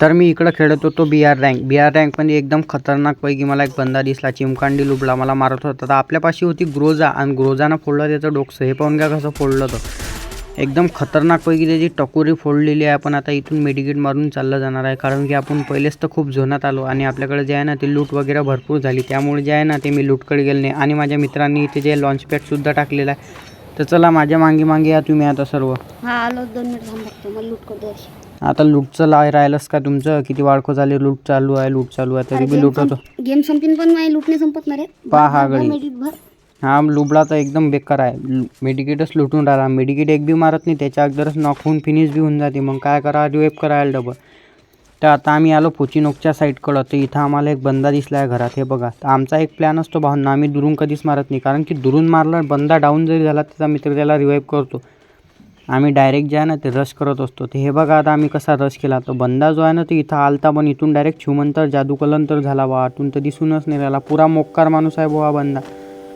तर मी इकडं खेळत होतो B R rank B R रँकमध्ये एकदम खतरनाकपैकी मला एक बंदा दिसला चिमकांडी लुबला मला मारत होता. तर आपल्यापाशी होती ग्रोजा आणि ग्रोजानं फोडलं त्याचं डोकसं. हे पाहून घ्या कसं फोडलं तर एकदम खतरनाकपैकी त्याची टकोरी फोडलेली आहे. आपण आता इथून मेडिकेट मारून चाललं जाणार आहे. कारण की आपण पहिलेच तर खूप झोनात आलो आणि आपल्याकडे जे आहे ना ते लूट वगैरे भरपूर झाली. त्यामुळे जे आहे ना ते मी लूटकडे गेले नाही. आणि माझ्या मित्रांनी इथे जे लॉन्च पॅडसुद्धा टाकलेलं आहे. तर चला माझ्या मागे मागे या तुम्ही आता सर्व. हा आलो. दोन मिनिट थांबतो मला लूट करतो आता लूटचं लाय राहिलंच का तुमचं? किती वाळखो झाले लूट चालू आहे लूट चालू आहे तरी बी लूट होतो गेम संपीन पण नाही नाही संपत ना रे. पहा हा गडी. भर हा लुबडा तर एकदम बेकार आहे. मेडिकेटच लुटून राहिला. मेडिकेट एक बी मारत नाही त्याच्या अगोदरच नॉक होऊन फिनिश बी होऊन जाते. मग काय करा रिवेप करायला डबल. तर आता आम्ही आलो पोचिनोकच्या साईडकडं तर इथं आम्हाला एक बंदा दिसला आहे घरात. हे बघा तर आमचा एक प्लॅन असतो भावना आम्ही दुरून कधीच मारत नाही. कारण की दुरून मारला बंदा डाऊन जरी झाला त्याचा मित्र त्याला रिवाईव्ह करतो. आम्ही डायरेक्ट जे आहे ना ते रश करत असतो. ते हे बघा आता आम्ही कसा रश केला. तो बंदा जो आहे ना तो इथं आलता पण इथून डायरेक्ट छुमंतर जादू कलंतर झाला बा आतून तर दिसूनच नाही राहिला. पुरा मोक्कार माणूस आहे बुवा बंदा.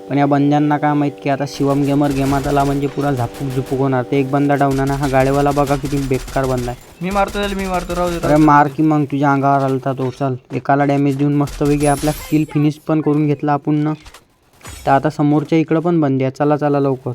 पण या बंद्यांना काय माहीत की आता शिवम गेमर गेमात आला म्हणजे पुरा झापूक झुपूक होणार. ते एक बंदा डाऊन हा गाडेवाला बघा किती बेकार बंदा आहे. मी मारतो त्याला मी मारतो. राहू दे अरे मार की मग तुझ्या अंगावर आलता तो. चल एकाला डॅमेज देऊन मस्तपैकी आपला किल फिनिश पण करून घेतला आपण ना. तर आता समोरच्या इकडं पण बंदी आहे. चला चला लवकर.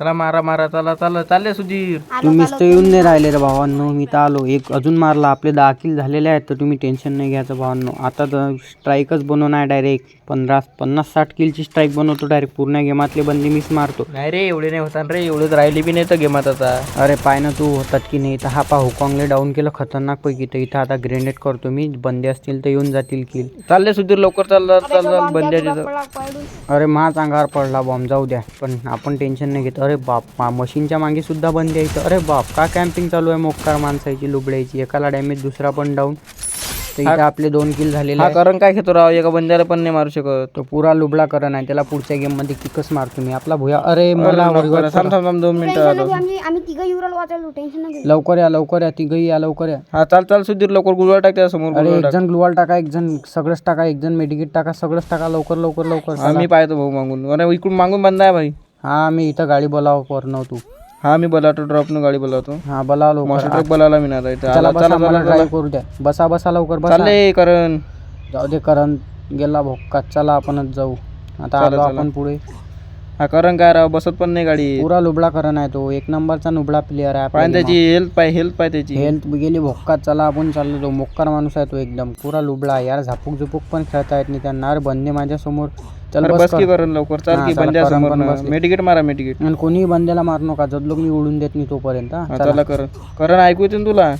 चला मारा मारा चला चला चालले सुधीर. तुम्हीच तर येऊन नाही राहिले रे भावांनो मी तर आलो. एक अजून मारला आपले दहा किल झालेले आहेत तर तुम्ही टेन्शन नाही घ्यायचं भावांनो. आता तर स्ट्राईकच बनवणार आहे डायरेक्ट पंधरा पन्नास साठ किलची स्ट्राईक बनवतो डायरेक्ट पूर्ण गेमातले बंदी मीच मारतो. नाही रे एवढे नाही होता. रे एवढे राहिली बी नाही तर गेमात आता. अरे पाय ना तू होतात की नाही? तर हा पा हुकॉंगले डाऊन केलं खतरनाकपैकी तर इथं आता ग्रेनेड करतो मी. बंदे असतील तर येऊन जातील किल चालले सुधीर लवकर चालला चालला पडून अरे माझ अंगावर पडला बॉम्ब जाऊ द्या. पण आपण टेन्शन नाही घेत. अरे बाप मशीनच्या मागे सुद्धा बंद यायचं अरे बाप का कॅम्पिंग चालू आहे? मोक्कार माणसाची लुबड्याची. एकाला डॅमेज दुसरा पण डाऊन तर इथं आपले दोन किल झालेले हा आहे. कारण काय घेतो राव? एका बंद्याला पण नाही मारू शकत. तो पुरा लुबडा करण आहे. त्याला पुढच्या गेममध्ये किकच मारतो मी. आपला भुया अरे मला अरे, वरवर थांब थांब थांब दोन मिनिटं टेन्शन आलो नाही आम्ही आम्ही तिघं युराल वाचायला टेन्शन नाही घेऊ. लवकर या लवकर या. तिघही या लवकर या. हा चाल चाल सुधीर लवकर गुरुवार टाक त्या समोर अरे एक टाक. जण ग्लुवाल टाका एक जण सगळंच टाका एक जण मेडिकेट टाका सगळंच टाका. लवकर लवकर लवकर. मी पाहतो भाऊ मागून. अरे इकडून मागून बंद आहे भाई. हा मी इथं गाडी बोलावं करणं तू. हा मी ड्रॉप न गाडी बोलावतो. हा बोलाव लवकर. मास्टर ट्रक बोलावला मी चला आला, बसा चला मला चला ड्राईव्ह करू द्या. बसा बसा लवकर बसा. चालले कारण. जाऊ दे करण. गेला भोक्का चला आपणच जाऊ. आता आलो आपण पुढे. हा कारण काय राव बसत पण नाही गाडी. पुरा लुबडा करण आहे तो. एक नंबरचा नुबडा प्लेअर आहे पाय आपल्या त्याची हेल्थ पाय हेल्थ पाय त्याची. हेल्थ गेली भोक्कात. चला आपण चाललो तो मोक्कार माणूस आहे तो एकदम. पुरा लुबडा. आहे यार झापूक झुपूक पण खेळता येत नाही. त्यांना अरे बंदे माझ्यासमोर चल बस. की लवकर चाल हा, की चला, बंद्या करण समोर पण बसले. मेडिकेट मारा मेडिकेट आणि कोणीही बंद्याला मारू नका जदलोक मी उडून देत नाही तोपर्यंत हा. चला. चला करण करण ऐकू येते ना तुला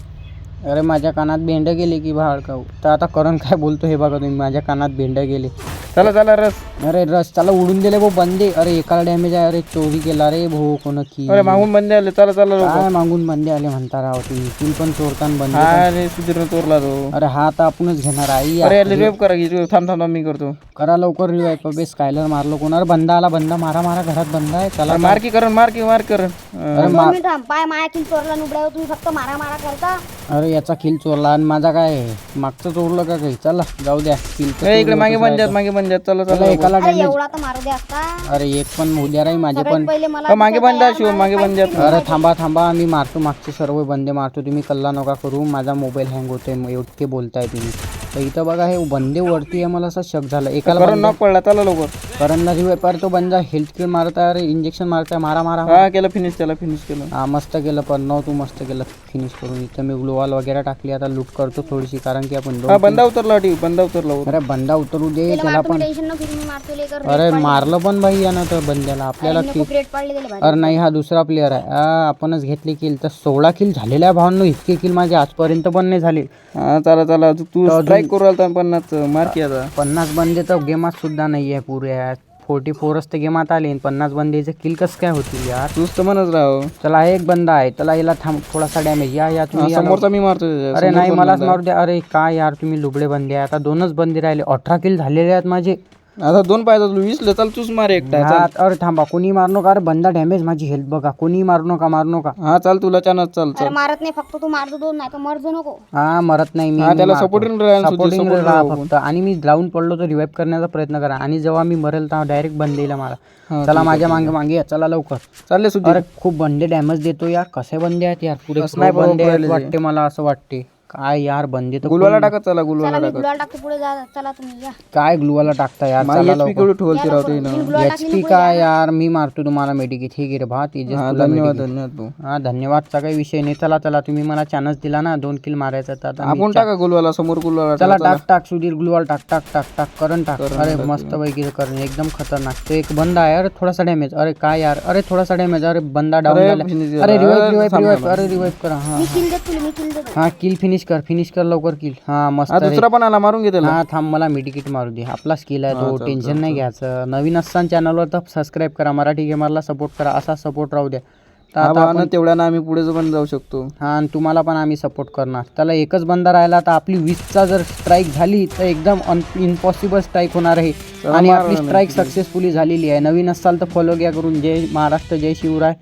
अरे माझ्या कानात भेंड गेले की भाड का तर आता करण काय बोलतो हे बघा तुम्ही माझ्या कानात भेंड गेले. चला चला रस. अरे रस त्याला उडून दिले भाऊ बंदे. अरे एकाला डॅमेज आहे अरे चोरी केला रे भाऊ कोण की. अरे मागून बंदे आले. चला चला काय मागून बंदे आले म्हणता राव तुम्ही? तुम्ही पण चोरतान बंदे हा अरे सुधीर चोरला तो. अरे हा आता आपणच घेणार आई. अरे रिवेप करा की. थांब थांब मी करतो. करा लवकर रिवाय बे स्कायलर मारलो कोण अरे बंदा आला बंदा मारा मारा घरात बंदा आहे. चला मार की करण मार की मार करण. अरे दोन मा मिनिट थांब. पाय माया चोरला नुबड्यावर तुम्ही फक्त मारा मारा करता. अरे याचा किल चोरला आणि माझा काय आहे? मागचं चोरलं का काही? चला जाऊ द्या. ए, इकडे मागे बंद आहेत मागे बंद आहेत चला चला चला एकाला अरे डॅमेज एवढा तर मारू दे असता अरे एक पण उद्या राही माझे पण. पहिले मला अ, मागे बंद आहे शिव मागे बंद आहेत अरे थांबा थांबा मी मारतो मागचे सर्व बंदे मारतो. तुम्ही कल्ला नका करू. माझा मोबाईल हँग होतोय म- इतके बोलताय तुम्ही. तर इथं बघा हे बंदे वरती आहे मला असं शक झालं. एकाला करण नॉक पडला चला लवकर. करणला रिवाय पर तो बंदा हेल्थ किट मारताय अरे इंजेक्शन मारताय मारा मारा हा केलं फिनिश त्याला फिनिश केलं. हा मस्त केलं पण न तू मस्त केलं. फिनिश करून इथं मी ग्लोवाल वगैरे टाकली आता लूट करतो थोडीशी कारण की आपण हा दोन बंदा उतरला टी बंदा उतरला वर. अरे बंदा उतरू दे त्याला त्याला मारतो पण मी टेन्शन नको घेऊ, मी मारतो लेकर अरे मारलं पण भाई यानं तर बंद्याला. आपल्याला पाडले त्याला. अरे नाही हा दुसरा प्लेअर आहे. आ, आपणच घेतली किल तर सोळा किल झालेल्या भावांनो इतके किल माझे आजपर्यंत पण नाही झाले. हा चला चला तू- तू स्ट्राईक करू आलता पन्नास मार की आता पन्नास बंदे तर गेमात सुद्धा नाही आहे पुऱ्या फोर्टी फोरच तर गेमात आले पन्नास बंदेचे किल कसं काय होतील यार? तूच तर म्हणच राव चला एक बंदा आहे. त्याला याला थांब थोडासा डॅमेज या या तुम्ही या समोरचा मी मारतो त्याच्या. अरे समोर नाही मलाच बंदा मारू द्या. अरे काय यार तुम्ही लुबडे बंदे आहे. आता दोनच बंदे राहिले. अठरा किल झालेले आहेत माझे. आता दोन पाहिजे तुला वीस ले, चल तूच मार एकटा हा, अरे थांबा कोणी मारू नका अरे बंदा डॅमेज माझी हेल्थ बघा कोणी मारू नका मारू नका. हा चाल तुला चानच चल अरे मारत नाही फक्त तू मारतो दोन नाही तर मरजो नको. हा मरत नाही मी हा त्याला सपोर्टिंग सपोर्टिंग राहा फक्त. आणि मी लावून पडलो तर रिवाईव्ह करण्याचा प्रयत्न करा. आणि जेव्हा मी मरेल तेव्हा डायरेक्ट बंदेला हा, मारा चला माझ्या मागे मागे या, चला लवकर. चालले सुधीर अरे खूप बंदे डॅमेज देतो यार. कसे बंदे आहेत यार? पुरे Sniper बंदे आहेत. वाटते मला असं वाटते. काय यार बंदे तर गुलवाला टाकत चला गुलवाला मी टाकत गुलाल टाकतो पुढे जा चला तुम्ही या. काय ग्लुवाला टाकता यार? चला लवकर. ठेवलती राहते ना. मी गुलाल एच टाकली पी काय यार? मी मारतो तुम्हाला मेडिकेट हे गिरे भा तेजस हा धन्यवाद. धन्यवाद भाऊ. हा धन्यवादचा काही विषय नाही. चला चला तुम्ही मला चान्स दिला ना दोन किल मारायचा तर आता मी आपण टाका गुलवाला समोर गुलवाला चला टाका टाक टाक सुधीर ग्लुवाल टाक टाक टाक टाक करण टाक. अरे मस्त पैकी करण एकदम खतरनाक. तो एक बंदा आहे अरे थोडासा डॅमेज अरे काय यार? अरे थोडासा डॅमेज अरे बंदा डाऊन अरे, झाला. अरे. रिवाइव अरे, रिवाइव थांब, रिवाइव थांब. अरे रिवाइव करा. हा मी किल देत तुला मी किल देतो. हा किल फिनिश कर फिनिश कर लवकर किल हा मस्त हा रे. दुसरा पण आला मारून घे त्याला. हा थांब मला मेडिकेट मारू दे. आपला स्किल आहे तो टेन्शन नाही घ्यायचं. नवीन असताना चॅनलवर तर सबस्क्राईब करा मराठी गेमरला सपोर्ट करा असा सपोर्ट राहू द्या. तर आता भावना तेवढ्यानं आम्ही पुढे पण जाऊ शकतो. हा आणि तुम्हाला पण आम्ही सपोर्ट करणार. त्याला एकच बंदा राहिला तर आपली वीसचा जर स्ट्राईक झाली तर एकदम इम्पॉसिबल स्ट्राईक होणार आहे. आणि मारा आपली स्ट्राईक सक्सेसफुली झालेली आहे. नवीन असाल तर फॉलो घ्या करून. जय महाराष्ट्र जय शिवराय.